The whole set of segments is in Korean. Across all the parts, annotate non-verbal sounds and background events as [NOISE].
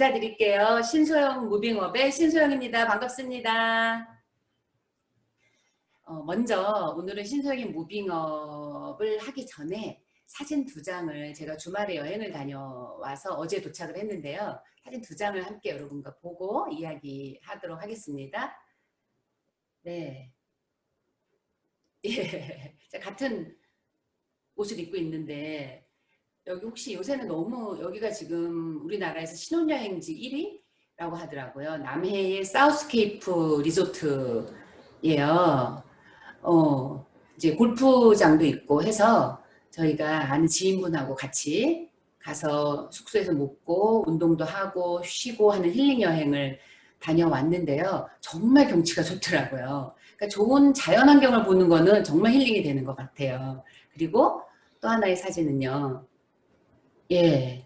인사드릴게요. 신소영 무빙업의 신소영입니다. 반갑습니다. 어, 먼저 오늘은 신소영의 무빙업을 하기 전에 사진 두 장을 제가 주말에 여행을 다녀와서 어제 도착을 했는데요. 사진 두 장을 함께 여러분과 보고 이야기하도록 하겠습니다. 네. [LAUGHS] 예. 같은 옷을 입고 있는데 여기 혹시 요새는 너무 여기가 지금 우리나라에서 신혼여행지 1위라고 하더라고요. 남해의 사우스케이프 리조트예요. 어, 이제 골프장도 있고 해서 저희가 아는 지인분하고 같이 가서 숙소에서 묵고 운동도 하고 쉬고 하는 힐링 여행을 다녀왔는데요. 정말 경치가 좋더라고요. 그러니까 좋은 자연환경을 보는 거는 정말 힐링이 되는 것 같아요. 그리고 또 하나의 사진은요. 예.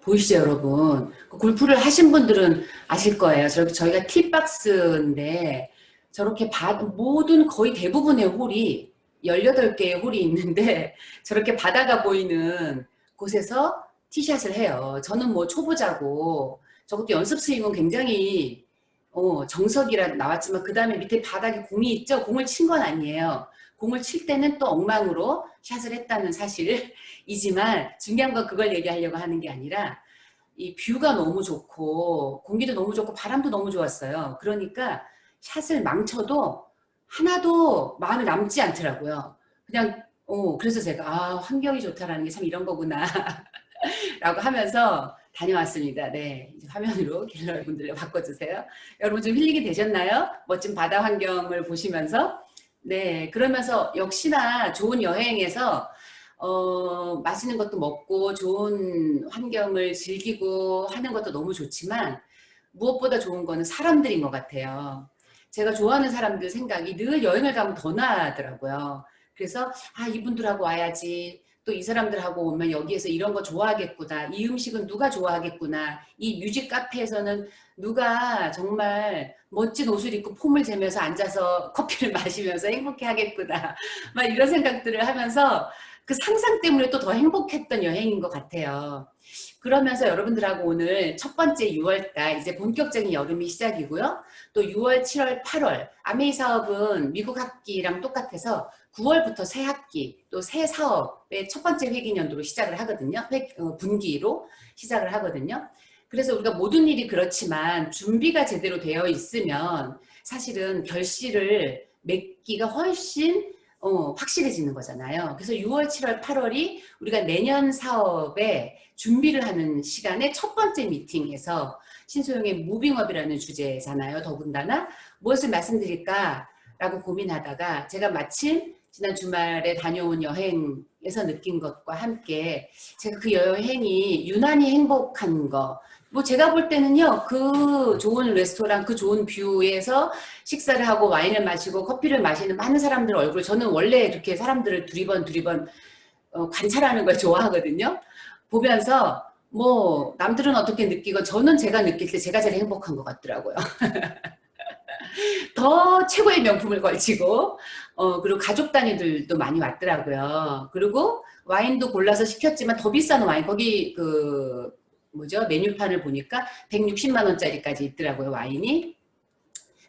보이시죠, 여러분? 그 골프를 하신 분들은 아실 거예요. 저희가 티박스인데 저렇게 바, 모든 거의 대부분의 홀이 18개의 홀이 있는데 [LAUGHS] 저렇게 바다가 보이는 곳에서 티샷을 해요. 저는 뭐 초보자고 저것도 연습 스윙은 굉장히 어, 정석이라 나왔지만 그 다음에 밑에 바닥에 공이 있죠? 공을 친 건 아니에요. 공을 칠 때는 또 엉망으로 샷을 했다는 사실이지만 중요한 건 그걸 얘기하려고 하는 게 아니라 이 뷰가 너무 좋고 공기도 너무 좋고 바람도 너무 좋았어요. 그러니까 샷을 망쳐도 하나도 마음에 남지 않더라고요. 그냥 어 그래서 제가 아 환경이 좋다라는 게 참 이런 거구나 [LAUGHS] 라고 하면서 다녀왔습니다. 네, 화면으로 갤러리 분들 바꿔주세요. 여러분 좀 힐링이 되셨나요? 멋진 바다 환경을 보시면서 네, 그러면서 역시나 좋은 여행에서 어, 맛있는 것도 먹고 좋은 환경을 즐기고 하는 것도 너무 좋지만 무엇보다 좋은 거는 사람들인 것 같아요. 제가 좋아하는 사람들 생각이 늘 여행을 가면 더 나더라고요. 그래서 아 이분들하고 와야지 또 이 사람들하고 오면 여기에서 이런 거 좋아하겠구나 이 음식은 누가 좋아하겠구나 이 뮤직 카페에서는 누가 정말 멋진 옷을 입고 폼을 재면서 앉아서 [LAUGHS] 커피를 마시면서 행복해 하겠구나 [LAUGHS] 막 이런 생각들을 하면서 그 상상 때문에 또 더 행복했던 여행인 것 같아요. 그러면서 여러분들하고 오늘 첫 번째 6월달 이제 본격적인 여름이 시작이고요. 또 6월, 7월, 8월 아메이 사업은 미국 학기랑 똑같아서 9월부터 새 학기 또 새 사업의 첫 번째 회기 년도로 시작을 하거든요. 회, 어, 분기로 시작을 하거든요. 그래서 우리가 모든 일이 그렇지만 준비가 제대로 되어 있으면 사실은 결실을 맺기가 훨씬 어, 확실해지는 거잖아요. 그래서 6월, 7월, 8월이 우리가 내년 사업에 준비를 하는 시간에 첫 번째 미팅에서 신소영의 무빙업이라는 주제잖아요. 더군다나 무엇을 말씀드릴까라고 고민하다가 제가 마침 지난 주말에 다녀온 여행에서 느낀 것과 함께 제가 그 여행이 유난히 행복한 거, 뭐 제가 볼 때는요 그 좋은 레스토랑 그 좋은 뷰에서 식사를 하고 와인을 마시고 커피를 마시는 많은 사람들 얼굴 저는 원래 이렇게 사람들을 두리번 두리번 어, 관찰하는 걸 [LAUGHS] 좋아하거든요. 보면서 뭐 남들은 어떻게 느끼고 저는 제가 느낄 때 제가 제일 행복한 것 같더라고요. [LAUGHS] 더 최고의 명품을 걸치고 어 그리고 가족 단위들도 많이 왔더라고요. 그리고 와인도 골라서 시켰지만 더 비싼 와인 거기 그 뭐죠? 메뉴판을 보니까 160만 원짜리까지 있더라고요. 와인이.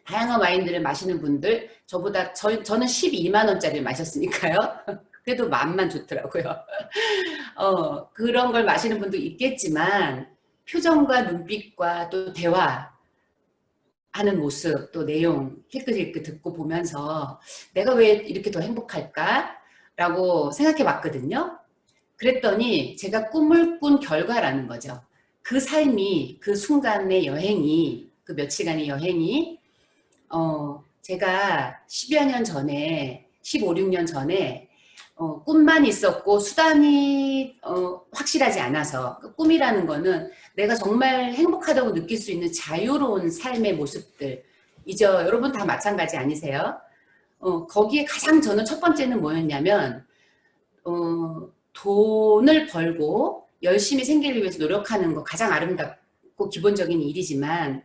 다양한 와인들을 마시는 분들 저보다 저, 저는 12만 원짜리를 마셨으니까요. [LAUGHS] 그래도 마음만 좋더라고요. [LAUGHS] 어, 그런 걸 마시는 분도 있겠지만 표정과 눈빛과 또 대화 하는 모습 또 내용 힐끗힐끗 듣고 보면서 내가 왜 이렇게 더 행복할까? 라고 생각해 봤거든요. 그랬더니 제가 꿈을 꾼 결과라는 거죠. 그 삶이 그 순간의 여행이 그 며칠간의 여행이 어 제가 10여 년 전에 15, 16년 전에 어, 꿈만 있었고 수단이 어, 확실하지 않아서 그 꿈이라는 거는 내가 정말 행복하다고 느낄 수 있는 자유로운 삶의 모습들 이제 여러분 다 마찬가지 아니세요? 어, 거기에 가장 저는 첫 번째는 뭐였냐면 어, 돈을 벌고 열심히 생기를 위해서 노력하는 거 가장 아름답고 기본적인 일이지만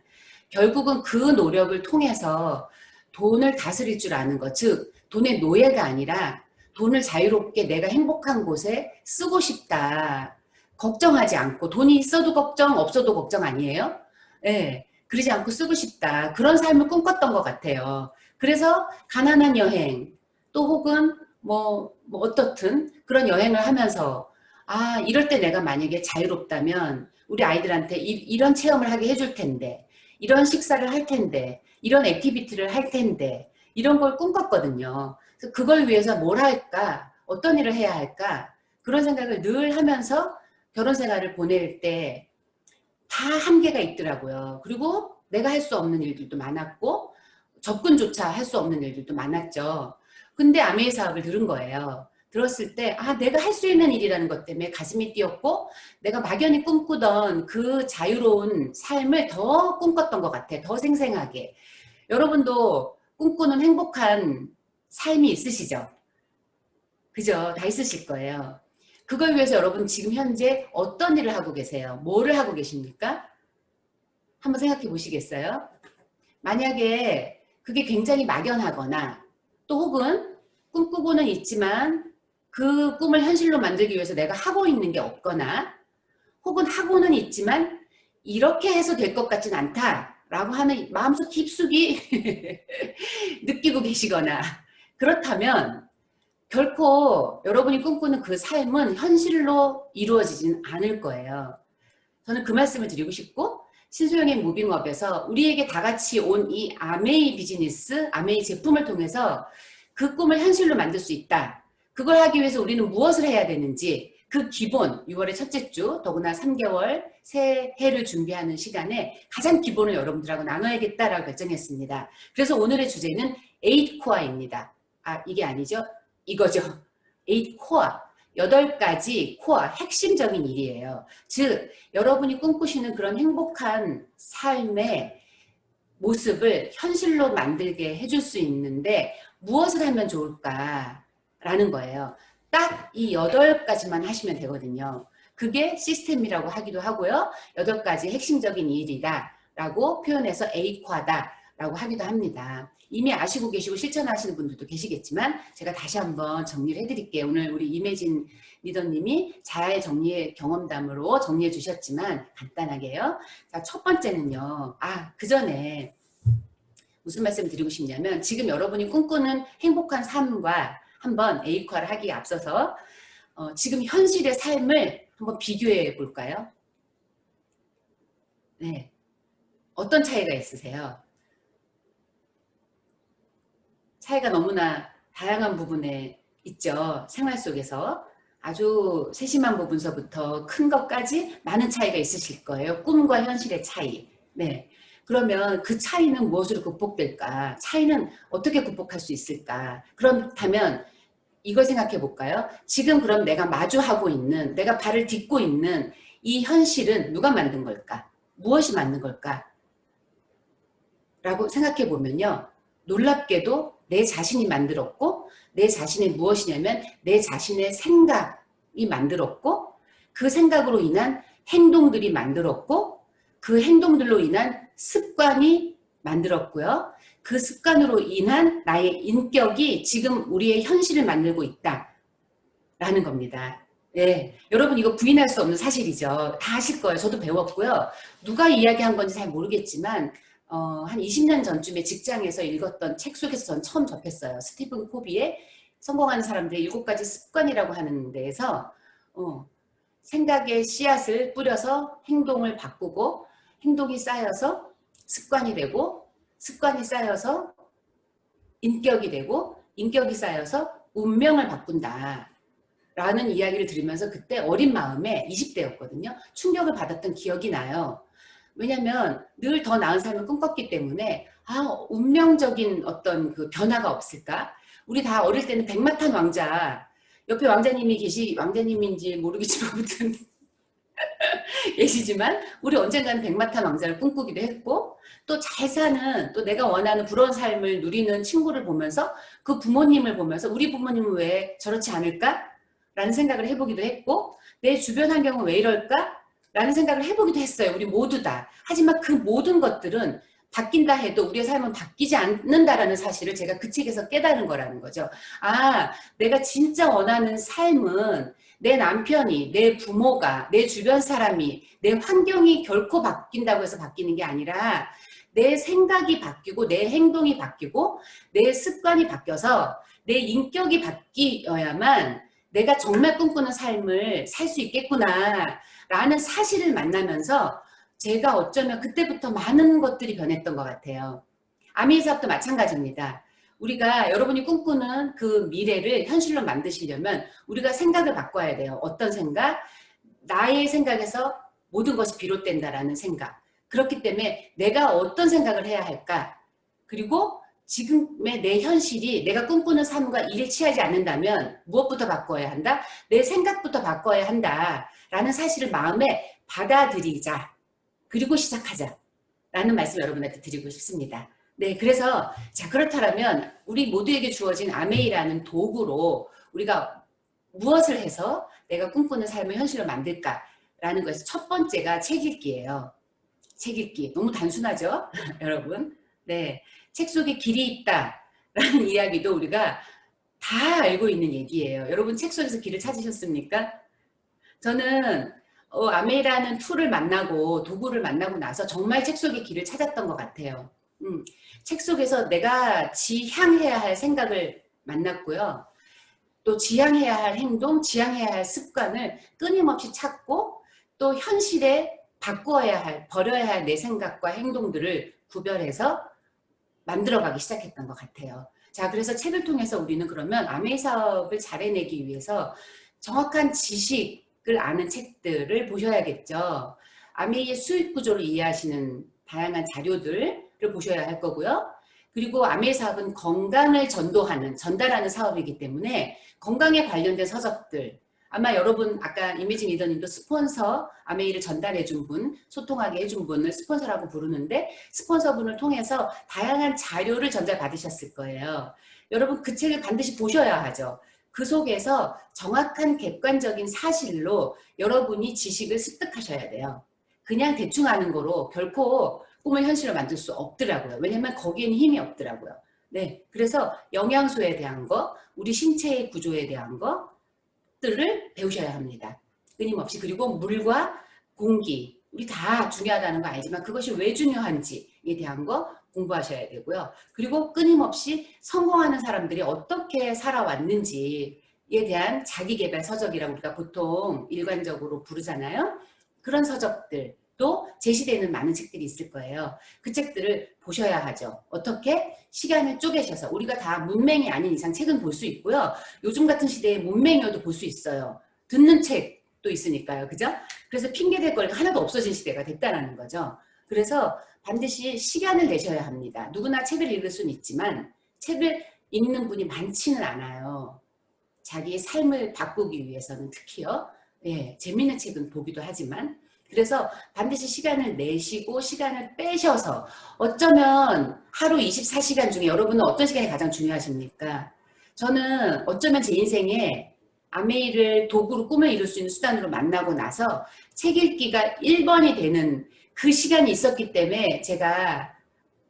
결국은 그 노력을 통해서 돈을 다스릴 줄 아는 것, 즉 돈의 노예가 아니라 돈을 자유롭게 내가 행복한 곳에 쓰고 싶다. 걱정하지 않고 돈이 있어도 걱정 없어도 걱정 아니에요? 예. 그러지 않고 쓰고 싶다. 그런 삶을 꿈꿨던 것 같아요. 그래서 가난한 여행 또 혹은 뭐, 뭐 어떻든 그런 여행을 하면서 아 이럴 때 내가 만약에 자유롭다면 우리 아이들한테 이, 런 체험을 하게 해줄 텐데 이런 식사를 할 텐데 이런 액티비티를 할 텐데 이런 걸 꿈꿨거든요. 그래서 그걸 위해서 뭘 할까 어떤 일을 해야 할까 그런 생각을 늘 하면서 결혼 생활을 보낼 때 다 한계가 있더라고요. 그리고 내가 할 수 없는 일들도 많았고 접근조차 할 수 없는 일들도 많았죠. 근데 아메이 사업을 들은 거예요. 들었을 때, 아, 내가 할 수 있는 일이라는 것 때문에 가슴이 뛰었고, 내가 막연히 꿈꾸던 그 자유로운 삶을 더 꿈꿨던 것 같아. 더 생생하게. 여러분도 꿈꾸는 행복한 삶이 있으시죠? 그죠? 다 있으실 거예요. 그걸 위해서 여러분 지금 현재 어떤 일을 하고 계세요? 뭐를 하고 계십니까? 한번 생각해 보시겠어요? 만약에 그게 굉장히 막연하거나 또 혹은 꿈꾸고는 있지만 그 꿈을 현실로 만들기 위해서 내가 하고 있는 게 없거나 혹은 하고는 있지만 이렇게 해서 될 것 같진 않다라고 하는 마음속 깊숙이 [LAUGHS] 느끼고 계시거나 그렇다면 결코 여러분이 꿈꾸는 그 삶은 현실로 이루어지진 않을 거예요. 저는 그 말씀을 드리고 싶고 신소영의 무빙업에서 우리에게 다 같이 온 이 아메이 비즈니스, 아메이 제품을 통해서 그 꿈을 현실로 만들 수 있다. 그걸 하기 위해서 우리는 무엇을 해야 되는지 그 기본 6월의 첫째 주 더구나 3개월 새해를 준비하는 시간에 가장 기본을 여러분들하고 나눠야겠다라고 결정했습니다. 그래서 오늘의 주제는 8코어입니다. 아 이게 아니죠. 이거죠. 8코어. 8가지 코어, 핵심적인 일이에요. 즉, 여러분이 꿈꾸시는 그런 행복한 삶의 모습을 현실로 만들게 해줄 수 있는데 무엇을 하면 좋을까 라는 거예요. 딱 이 8가지만 하시면 되거든요. 그게 시스템이라고 하기도 하고요. 8가지 핵심적인 일이다 라고 표현해서 A과다 라고 하기도 합니다. 이미 아시고 계시고 실천하시는 분들도 계시겠지만 제가 다시 한번 정리를 해드릴게요. 오늘 우리 이매진 리더님이 잘 정리의 경험담으로 정리해 주셨지만 간단하게요. 자, 첫 번째는요. 아, 그 전에 무슨 말씀 드리고 싶냐면 지금 여러분이 꿈꾸는 행복한 삶과 한번 에이화를 하기에 앞서서 어, 지금 현실의 삶을 한번 비교해 볼까요? 네. 어떤 차이가 있으세요? 차이가 너무나 다양한 부분에 있죠. 생활 속에서. 아주 세심한 부분서부터 큰 것까지 많은 차이가 있으실 거예요. 꿈과 현실의 차이. 네. 그러면 그 차이는 무엇으로 극복될까? 차이는 어떻게 극복할 수 있을까? 그렇다면 이걸 생각해 볼까요? 지금 그럼 내가 마주하고 있는, 내가 발을 딛고 있는 이 현실은 누가 만든 걸까? 무엇이 만든 걸까? 라고 생각해 보면요. 놀랍게도 내 자신이 만들었고 내 자신이 무엇이냐면 내 자신의 생각이 만들었고 그 생각으로 인한 행동들이 만들었고 그 행동들로 인한 습관이 만들었고요. 그 습관으로 인한 나의 인격이 지금 우리의 현실을 만들고 있다. 라는 겁니다. 네, 여러분 이거 부인할 수 없는 사실이죠. 다 아실 거예요. 저도 배웠고요. 누가 이야기한 건지 잘 모르겠지만 어, 한 20년 전쯤에 직장에서 읽었던 책 속에서 전 처음 접했어요. 스티븐 코비의 성공하는 사람들의 일곱 가지 습관이라고 하는 데에서 어, 생각의 씨앗을 뿌려서 행동을 바꾸고 행동이 쌓여서 습관이 되고 습관이 쌓여서 인격이 되고 인격이 쌓여서 운명을 바꾼다. 라는 이야기를 들으면서 그때 어린 마음에 20대였거든요. 충격을 받았던 기억이 나요. 왜냐하면 늘 더 나은 삶을 꿈꿨기 때문에 아 운명적인 어떤 그 변화가 없을까? 우리 다 어릴 때는 백마탄 왕자 옆에 왕자님이 계시 왕자님인지 모르겠지만 아무튼 [LAUGHS] 계시지만 우리 언젠가는 백마탄 왕자를 꿈꾸기도 했고 또 잘 사는 또 내가 원하는 부러운 삶을 누리는 친구를 보면서 그 부모님을 보면서 우리 부모님은 왜 저렇지 않을까? 라는 생각을 해보기도 했고 내 주변 환경은 왜 이럴까? 라는 생각을 해보기도 했어요. 우리 모두 다. 하지만 그 모든 것들은 바뀐다 해도 우리의 삶은 바뀌지 않는다라는 사실을 제가 그 책에서 깨달은 거라는 거죠. 아, 내가 진짜 원하는 삶은 내 남편이, 내 부모가, 내 주변 사람이, 내 환경이 결코 바뀐다고 해서 바뀌는 게 아니라 내 생각이 바뀌고 내 행동이 바뀌고 내 습관이 바뀌어서 내 인격이 바뀌어야만 내가 정말 꿈꾸는 삶을 살 수 있겠구나 라는 사실을 만나면서 제가 어쩌면 그때부터 많은 것들이 변했던 것 같아요. 아미 사업도 마찬가지입니다. 우리가 여러분이 꿈꾸는 그 미래를 현실로 만드시려면 우리가 생각을 바꿔야 돼요. 어떤 생각? 나의 생각에서 모든 것이 비롯된다라는 생각. 그렇기 때문에 내가 어떤 생각을 해야 할까? 그리고 지금의 내 현실이 내가 꿈꾸는 삶과 일치하지 않는다면 무엇부터 바꿔야 한다? 내 생각부터 바꿔야 한다. 라는 사실을 마음에 받아들이자. 그리고 시작하자. 라는 말씀 여러분한테 드리고 싶습니다. 네, 그래서 자 그렇다면 우리 모두에게 주어진 아메이라는 도구로 우리가 무엇을 해서 내가 꿈꾸는 삶을 현실로 만들까라는 것에서 첫 번째가 책 읽기예요. 책 읽기. 너무 단순하죠? [LAUGHS] 여러분. 네. 책 속에 길이 있다라는 [LAUGHS] 이야기도 우리가 다 알고 있는 얘기예요. 여러분 책 속에서 길을 찾으셨습니까? 저는 어, 아메이라는 툴을 만나고 도구를 만나고 나서 정말 책 속의 길을 찾았던 것 같아요. 음, 책 속에서 내가 지향해야 할 생각을 만났고요. 또 지향해야 할 행동, 지향해야 할 습관을 끊임없이 찾고 또 현실에 바꾸어야 할, 버려야 할 내 생각과 행동들을 구별해서 만들어가기 시작했던 것 같아요. 자, 그래서 책을 통해서 우리는 그러면 아메이 사업을 잘 해내기 위해서 정확한 지식을 아는 책들을 보셔야겠죠. 아메이의 수익 구조를 이해하시는 다양한 자료들 을 보셔야 할 거고요. 그리고 아메이 사업은 건강을 전도하는, 전달하는 사업이기 때문에 건강에 관련된 서적들, 아마 여러분 아까 이미진 리더님도 스폰서 아메이를 전달해 준 분, 소통하게 해준 분을 스폰서라고 부르는데 스폰서분을 통해서 다양한 자료를 전달받으셨을 거예요. 여러분 그 책을 반드시 보셔야 하죠. 그 속에서 정확한 객관적인 사실로 여러분이 지식을 습득하셔야 돼요. 그냥 대충 하는 거로 결코 꿈을 현실로 만들 수 없더라고요. 왜냐면 거기에는 힘이 없더라고요. 네, 그래서 영양소에 대한 거, 우리 신체의 구조에 대한 거, 들을 배우셔야 합니다. 끊임없이 그리고 물과 공기 우리 다 중요하다는 거 알지만 그것이 왜 중요한지에 대한 거 공부하셔야 되고요. 그리고 끊임없이 성공하는 사람들이 어떻게 살아왔는지에 대한 자기개발 서적이라고 우리가 보통 일관적으로 부르잖아요. 그런 서적들 도 제시되는 많은 책들이 있을 거예요. 그 책들을 보셔야 하죠. 어떻게? 시간을 쪼개셔서 우리가 다 문맹이 아닌 이상 책은 볼 수 있고요. 요즘 같은 시대에 문맹이어도 볼 수 있어요. 듣는 책도 있으니까요. 그죠? 그래서 핑계댈 거리가 하나도 없어진 시대가 됐다는 거죠. 그래서 반드시 시간을 내셔야 합니다. 누구나 책을 읽을 수는 있지만 책을 읽는 분이 많지는 않아요. 자기의 삶을 바꾸기 위해서는 특히요. 예, 재밌는 책은 보기도 하지만 그래서 반드시 시간을 내시고 시간을 빼셔서 어쩌면 하루 24시간 중에 여러분은 어떤 시간이 가장 중요하십니까? 저는 어쩌면 제 인생에 아메이를 도구로 꿈을 이룰 수 있는 수단으로 만나고 나서 책 읽기가 1번이 되는 그 시간이 있었기 때문에 제가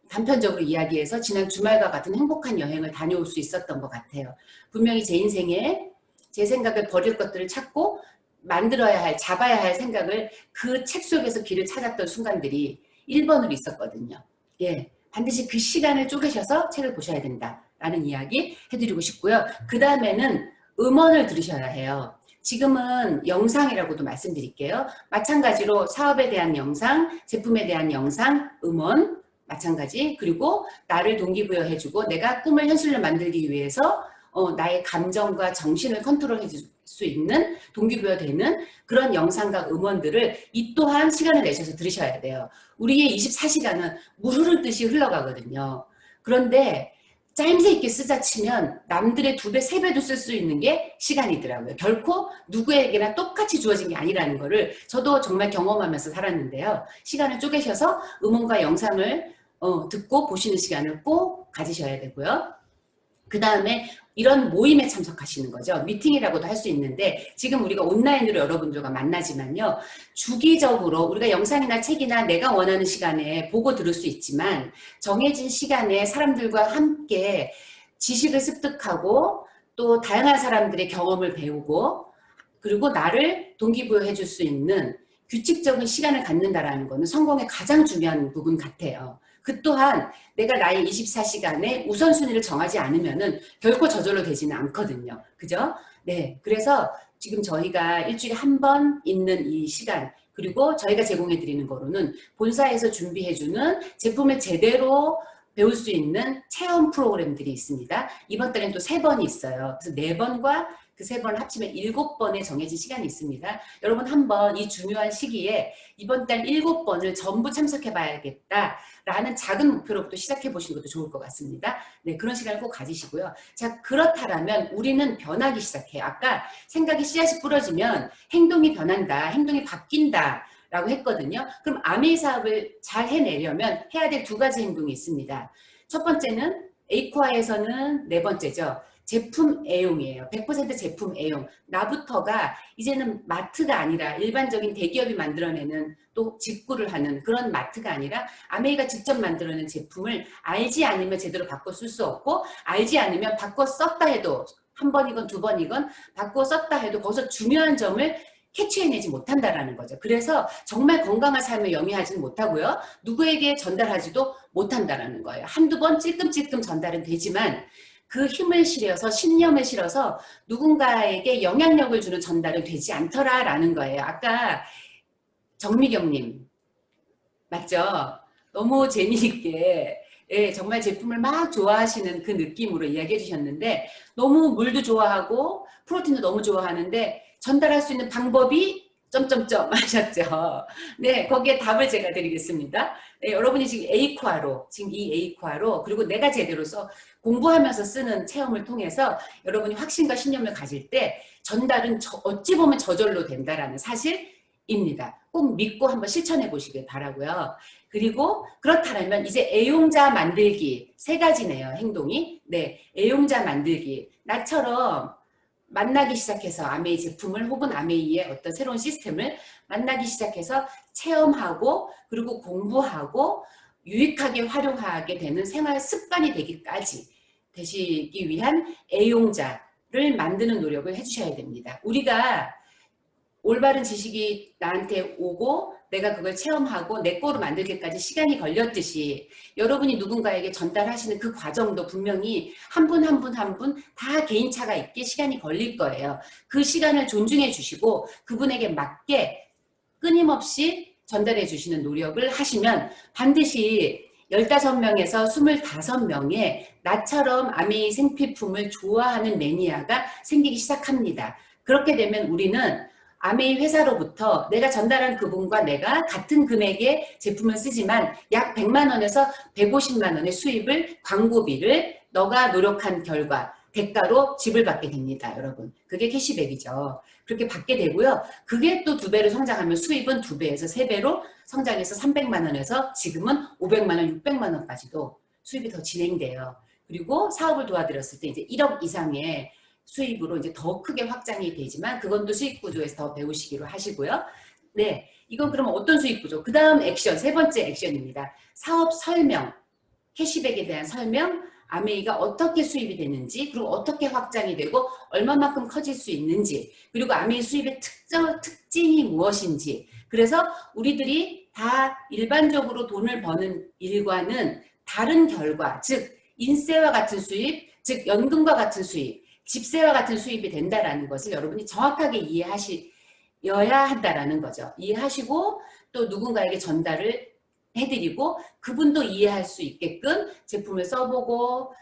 단편적으로 이야기해서 지난 주말과 같은 행복한 여행을 다녀올 수 있었던 것 같아요. 분명히 제 인생에 제 생각을 버릴 것들을 찾고 만들어야 할, 잡아야 할 생각을 그 책 속에서 길을 찾았던 순간들이 1번으로 있었거든요. 예. 반드시 그 시간을 쪼개셔서 책을 보셔야 된다라는 이야기 해드리고 싶고요. 그 다음에는 음원을 들으셔야 해요. 지금은 영상이라고도 말씀드릴게요. 마찬가지로 사업에 대한 영상, 제품에 대한 영상, 음원 마찬가지 그리고 나를 동기부여해주고 내가 꿈을 현실로 만들기 위해서 어, 나의 감정과 정신을 컨트롤해줄 수 있는 동기부여되는 그런 영상과 음원들을 이 또한 시간을 내셔서 들으셔야 돼요. 우리의 24시간은 물 흐르듯이 흘러가거든요. 그런데 짜임새 있게 쓰자 치면 남들의 두 배, 세 배도 쓸 수 있는 게 시간이더라고요. 결코 누구에게나 똑같이 주어진 게 아니라는 거를 저도 정말 경험하면서 살았는데요. 시간을 쪼개셔서 음원과 영상을 어, 듣고 보시는 시간을 꼭 가지셔야 되고요. 그 다음에 이런 모임에 참석하시는 거죠. 미팅이라고도 할 수 있는데 지금 우리가 온라인으로 여러분들과 만나지만요. 주기적으로 우리가 영상이나 책이나 내가 원하는 시간에 보고 들을 수 있지만 정해진 시간에 사람들과 함께 지식을 습득하고 또 다양한 사람들의 경험을 배우고 그리고 나를 동기부여해 줄 수 있는 규칙적인 시간을 갖는다라는 것은 성공의 가장 중요한 부분 같아요. 그 또한 내가 나의 24시간에 우선순위를 정하지 않으면은 결코 저절로 되지는 않거든요. 그죠? 네. 그래서 지금 저희가 일주일에 한 번 있는 이 시간, 그리고 저희가 제공해 드리는 거로는 본사에서 준비해 주는 제품을 제대로 배울 수 있는 체험 프로그램들이 있습니다. 이번 달엔 또 세 번이 있어요. 그래서 네 번과 그 세 번을 합치면 일곱 번의 정해진 시간이 있습니다. 여러분 한번 이 중요한 시기에 이번 달 일곱 번을 전부 참석해 봐야겠다라는 작은 목표로부터 시작해 보시는 것도 좋을 것 같습니다. 네, 그런 시간을 꼭 가지시고요. 자, 그렇다면 우리는 변하기 시작해요. 아까 생각이 씨앗이 뿌려지면 행동이 변한다, 행동이 바뀐다. 라고 했거든요. 그럼 아메이 사업을 잘 해내려면 해야 될 두 가지 행동이 있습니다. 첫 번째는 에이코아에서는 네 번째죠. 제품 애용이에요. 100% 제품 애용. 나부터가 이제는 마트가 아니라 일반적인 대기업이 만들어내는 또 직구를 하는 그런 마트가 아니라 아메이가 직접 만들어낸 제품을 알지 않으면 제대로 바꿔 쓸 수 없고 알지 않으면 바꿔 썼다 해도 한 번이건 두 번이건 바꿔 썼다 해도 거기서 중요한 점을 캐치해내지 못한다라는 거죠. 그래서 정말 건강한 삶을 영위하지는 못하고요. 누구에게 전달하지도 못한다라는 거예요. 한두 번 찔끔찔끔 전달은 되지만 그 힘을 실어서 신념을 실어서 누군가에게 영향력을 주는 전달은 되지 않더라라는 거예요. 아까 정미경님 맞죠? 너무 재미있게 예, 정말 제품을 막 좋아하시는 그 느낌으로 이야기해 주셨는데 너무 물도 좋아하고 프로틴도 너무 좋아하는데 전달할 수 있는 방법이 점점점 [LAUGHS] 하셨죠. 네, 거기에 답을 제가 드리겠습니다. 네, 여러분이 지금 에이코아로, 지금 이 에이코아로, 그리고 내가 제대로서 공부하면서 쓰는 체험을 통해서 여러분이 확신과 신념을 가질 때 전달은 저, 어찌 보면 저절로 된다라는 사실입니다. 꼭 믿고 한번 실천해 보시길 바라고요. 그리고 그렇다면 이제 애용자 만들기 세 가지네요. 행동이. 네, 애용자 만들기. 나처럼 만나기 시작해서 아메이 제품을 혹은 아메이의 어떤 새로운 시스템을 만나기 시작해서 체험하고 그리고 공부하고 유익하게 활용하게 되는 생활 습관이 되기까지 되시기 위한 애용자를 만드는 노력을 해주셔야 됩니다. 우리가 올바른 지식이 나한테 오고 내가 그걸 체험하고 내 거로 만들기까지 시간이 걸렸듯이 여러분이 누군가에게 전달하시는 그 과정도 분명히 한 분 한 분 한 분 다 개인차가 있게 시간이 걸릴 거예요. 그 시간을 존중해 주시고 그분에게 맞게 끊임없이 전달해 주시는 노력을 하시면 반드시 15명에서 25명의 나처럼 아메이 생필품을 좋아하는 매니아가 생기기 시작합니다. 그렇게 되면 우리는 아메이 회사로부터 내가 전달한 그분과 내가 같은 금액의 제품을 쓰지만 약 100만 원에서 150만 원의 수입을 광고비를 너가 노력한 결과 대가로 지불받게 됩니다, 여러분. 그게 캐시백이죠. 그렇게 받게 되고요. 그게 또 두 배로 성장하면 수입은 두 배에서 세 배로 성장해서 300만 원에서 지금은 500만 원, 600만 원까지도 수입이 더 진행돼요. 그리고 사업을 도와드렸을 때 이제 1억 이상의 수입으로 이제 더 크게 확장이 되지만 그건 또 수익 구조에서 더 배우시기로 하시고요. 네, 이건 그러면 어떤 수익 구조? 그 다음 액션, 세 번째 액션입니다. 사업 설명, 캐시백에 대한 설명, 아메이가 어떻게 수입이 되는지, 그리고 어떻게 확장이 되고 얼마만큼 커질 수 있는지, 그리고 아메이 수입의 특정, 특징이 무엇인지. 그래서 우리들이 다 일반적으로 돈을 버는 일과는 다른 결과, 즉 인세와 같은 수입, 즉 연금과 같은 수입, 집세와 같은 수입이 된다라는 것을 여러분이 정확하게 이해하셔야 한다라는 거죠. 이해하시고 또 누군가에게 전달을 해드리고 그분도 이해할 수 있게끔 제품을 써보고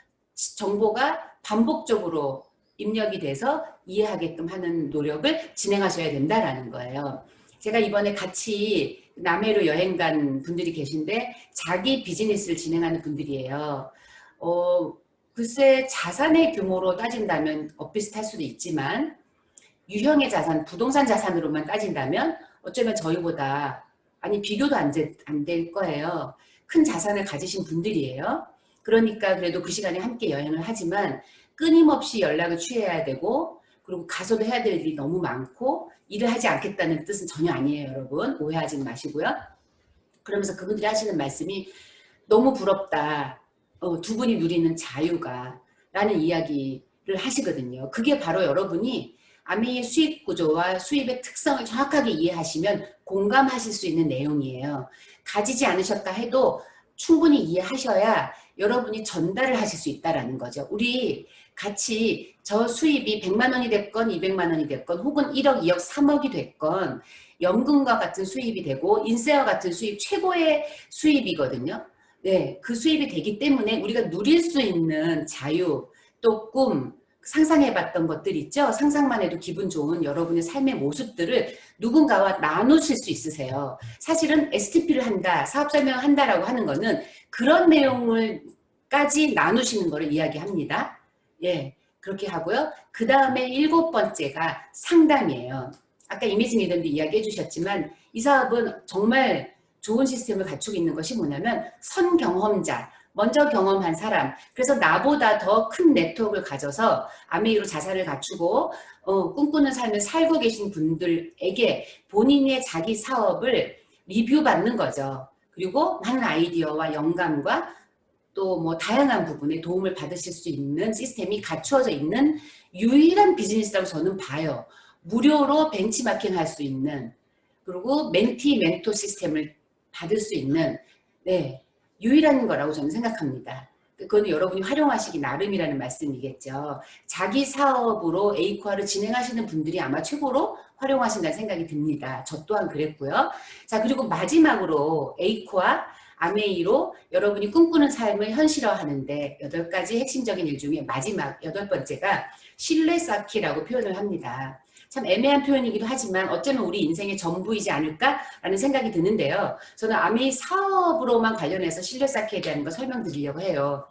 정보가 반복적으로 입력이 돼서 이해하게끔 하는 노력을 진행하셔야 된다라는 거예요. 제가 이번에 같이 남해로 여행 간 분들이 계신데 자기 비즈니스를 진행하는 분들이에요. 어, 글쎄 자산의 규모로 따진다면 엇비슷할 수도 있지만 유형의 자산, 부동산 자산으로만 따진다면 어쩌면 저희보다 아니 비교도 안 될 거예요. 큰 자산을 가지신 분들이에요. 그러니까 그래도 그 시간에 함께 여행을 하지만 끊임없이 연락을 취해야 되고 그리고 가서도 해야 될 일이 너무 많고 일을 하지 않겠다는 뜻은 전혀 아니에요 여러분 오해하지 마시고요 그러면서 그분들이 하시는 말씀이 너무 부럽다 어, 두 분이 누리는 자유가 라는 이야기를 하시거든요 그게 바로 여러분이 아미의 수입 구조와 수입의 특성을 정확하게 이해하시면 공감하실 수 있는 내용이에요 가지지 않으셨다 해도 충분히 이해하셔야 여러분이 전달을 하실 수 있다라는 거죠. 우리 같이 저 수입이 100만 원이 됐건 200만 원이 됐건 혹은 1억, 2억, 3억이 됐건 연금과 같은 수입이 되고 인세와 같은 수입 최고의 수입이거든요. 네, 그 수입이 되기 때문에 우리가 누릴 수 있는 자유 또 꿈, 상상해봤던 것들 있죠. 상상만 해도 기분 좋은 여러분의 삶의 모습들을 누군가와 나누실 수 있으세요. 사실은 STP를 한다, 사업 설명을 한다라고 하는 거는 그런 내용을까지 나누시는 거를 이야기합니다. 예, 그렇게 하고요. 그 다음에 일곱 번째가 상담이에요. 아까 이미진 리더도 이야기해 주셨지만 이 사업은 정말 좋은 시스템을 갖추고 있는 것이 뭐냐면 선경험자, 먼저 경험한 사람 그래서 나보다 더 큰 네트워크를 가져서 아메이로 자산을 갖추고 어, 꿈꾸는 삶을 살고 계신 분들에게 본인의 자기 사업을 리뷰받는 거죠. 그리고 많은 아이디어와 영감과 또 뭐 다양한 부분에 도움을 받으실 수 있는 시스템이 갖추어져 있는 유일한 비즈니스라고 저는 봐요. 무료로 벤치마킹 할 수 있는 그리고 멘티 멘토 시스템을 받을 수 있는 네, 유일한 거라고 저는 생각합니다. 그거는 여러분이 활용하시기 나름이라는 말씀이겠죠. 자기 사업으로 에이코아를 진행하시는 분들이 아마 최고로 활용하신다는 생각이 듭니다. 저 또한 그랬고요. 자 그리고 마지막으로 에이코아 아메이로 여러분이 꿈꾸는 삶을 현실화하는데 여덟 가지 핵심적인 일 중에 마지막 여덟 번째가 신뢰 쌓기라고 표현을 합니다. 참 애매한 표현이기도 하지만 어쩌면 우리 인생의 전부이지 않을까라는 생각이 드는데요. 저는 아메이 사업으로만 관련해서 신뢰 쌓기에 대한 거 설명드리려고 해요.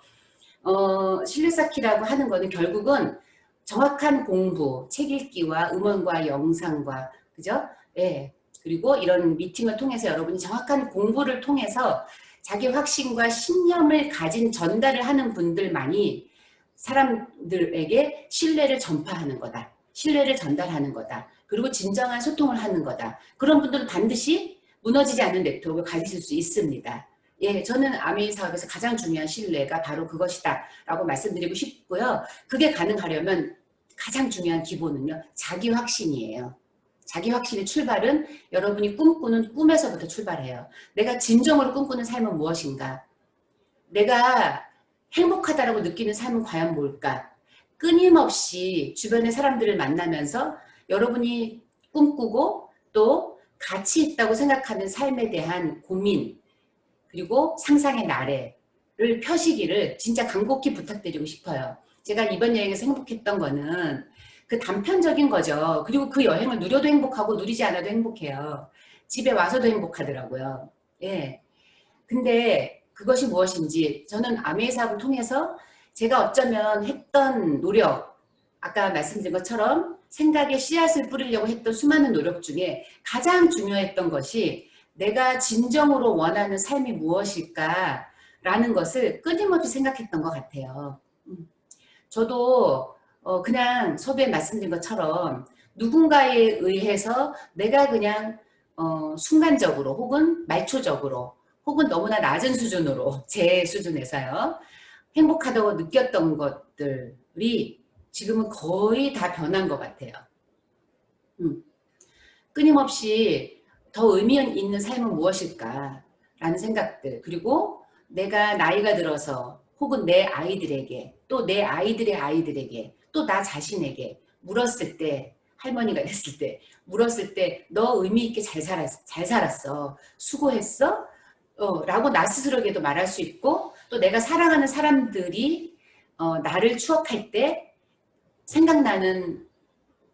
어, 신뢰 쌓기라고 하는 거는 결국은 정확한 공부, 책 읽기와 음원과 영상과 그죠? 예. 그리고 이런 미팅을 통해서 여러분이 정확한 공부를 통해서 자기 확신과 신념을 가진 전달을 하는 분들만이 사람들에게 신뢰를 전파하는 거다. 신뢰를 전달하는 거다. 그리고 진정한 소통을 하는 거다. 그런 분들은 반드시 무너지지 않는 네트워크를 가지실 수 있습니다. 예, 저는 아메이 사업에서 가장 중요한 신뢰가 바로 그것이다 라고 말씀드리고 싶고요. 그게 가능하려면 가장 중요한 기본은요. 자기 확신이에요. 자기 확신의 출발은 여러분이 꿈꾸는 꿈에서부터 출발해요. 내가 진정으로 꿈꾸는 삶은 무엇인가? 내가 행복하다라고 느끼는 삶은 과연 뭘까? 끊임없이 주변의 사람들을 만나면서 여러분이 꿈꾸고 또 가치 있다고 생각하는 삶에 대한 고민 그리고 상상의 나래를 펴시기를 진짜 간곡히 부탁드리고 싶어요. 제가 이번 여행에서 행복했던 거는 그 단편적인 거죠. 그리고 그 여행을 누려도 행복하고 누리지 않아도 행복해요. 집에 와서도 행복하더라고요. 예. 근데 그것이 무엇인지 저는 아메이 사업을 통해서 제가 어쩌면 했던 노력, 아까 말씀드린 것처럼 생각에 씨앗을 뿌리려고 했던 수많은 노력 중에 가장 중요했던 것이 내가 진정으로 원하는 삶이 무엇일까 라는 것을 끊임없이 생각했던 것 같아요. 음. 저도 어 그냥 소비에 말씀드린 것처럼 누군가에 의해서 내가 그냥 어 순간적으로 혹은 말초적으로 혹은 너무나 낮은 수준으로 [LAUGHS] 제 수준에서요 행복하다고 느꼈던 것들이 지금은 거의 다 변한 것 같아요. 음. 끊임없이 더 의미 있는 삶은 무엇일까 라는 생각들 그리고 내가 나이가 들어서 혹은 내 아이들에게 또 내 아이들의 아이들에게 또 나 자신에게 물었을 때 할머니가 됐을 때 물었을 때 너 의미 있게 잘 살았 잘 살았어 수고했어 어, 라고 나 스스로에게도 말할 수 있고 또 내가 사랑하는 사람들이 어, 나를 추억할 때 생각나는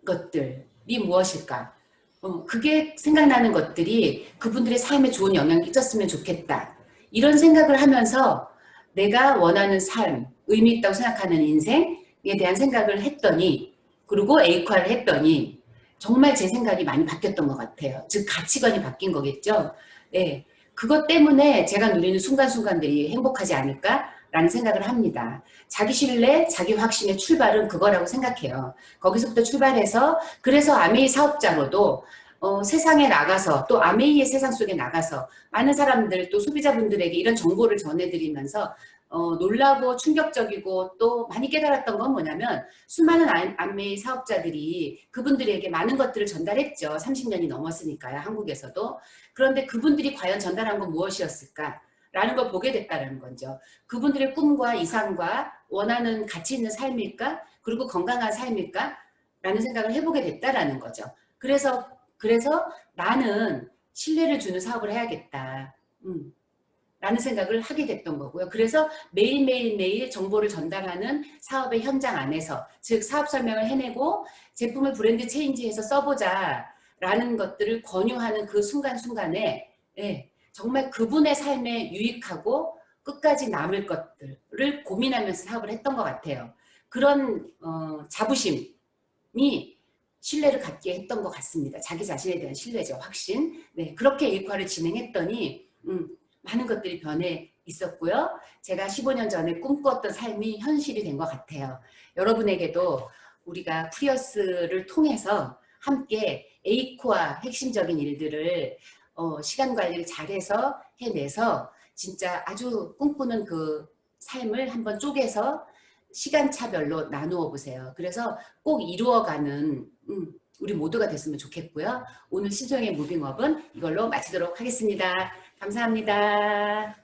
것들이 무엇일까? 어, 그게 생각나는 것들이 그분들의 삶에 좋은 영향을 끼쳤으면 좋겠다. 이런 생각을 하면서 내가 원하는 삶, 의미 있다고 생각하는 인생에 대한 생각을 했더니 그리고 에이화를 했더니 정말 제 생각이 많이 바뀌었던 것 같아요. 즉 가치관이 바뀐 거겠죠. 네. 그것 때문에 제가 누리는 순간순간들이 행복하지 않을까? 라는 생각을 합니다. 자기 신뢰, 자기 확신의 출발은 그거라고 생각해요. 거기서부터 출발해서 그래서 아메이 사업자로도 어, 세상에 나가서 또 아메이의 세상 속에 나가서 많은 사람들 또 소비자분들에게 이런 정보를 전해드리면서 어, 놀라고 충격적이고 또 많이 깨달았던 건 뭐냐면 수많은 아- 아메이 사업자들이 그분들에게 많은 것들을 전달했죠. 30년이 넘었으니까요. 한국에서도. 그런데 그분들이 과연 전달한 건 무엇이었을까? 라는 걸 보게 됐다는 거죠. 그분들의 꿈과 이상과 원하는 가치 있는 삶일까? 그리고 건강한 삶일까? 라는 생각을 해보게 됐다라는 거죠. 그래서, 그래서 나는 신뢰를 주는 사업을 해야겠다. 음, 라는 생각을 하게 됐던 거고요. 그래서 매일매일매일 정보를 전달하는 사업의 현장 안에서, 즉 사업 설명을 해내고 제품을 브랜드 체인지해서 써보자 라는 것들을 권유하는 그 순간순간에 예, 정말 그분의 삶에 유익하고 끝까지 남을 것들을 고민하면서 사업을 했던 것 같아요. 그런 어, 자부심이 신뢰를 갖게 했던 것 같습니다. 자기 자신에 대한 신뢰죠. 확신. 네, 그렇게 일과를 진행했더니 음, 많은 것들이 변해 있었고요. 제가 15년 전에 꿈꿨던 삶이 현실이 된 것 같아요. 여러분에게도 우리가 프리어스를 통해서 함께 에이코아 핵심적인 일들을 어, 시간 관리를 잘해서 해내서 진짜 아주 꿈꾸는 그 삶을 한번 쪼개서 시간차별로 나누어 보세요. 그래서 꼭 이루어가는 음, 우리 모두가 됐으면 좋겠고요. 오늘 신소영의 무빙업은 이걸로 마치도록 하겠습니다. 감사합니다.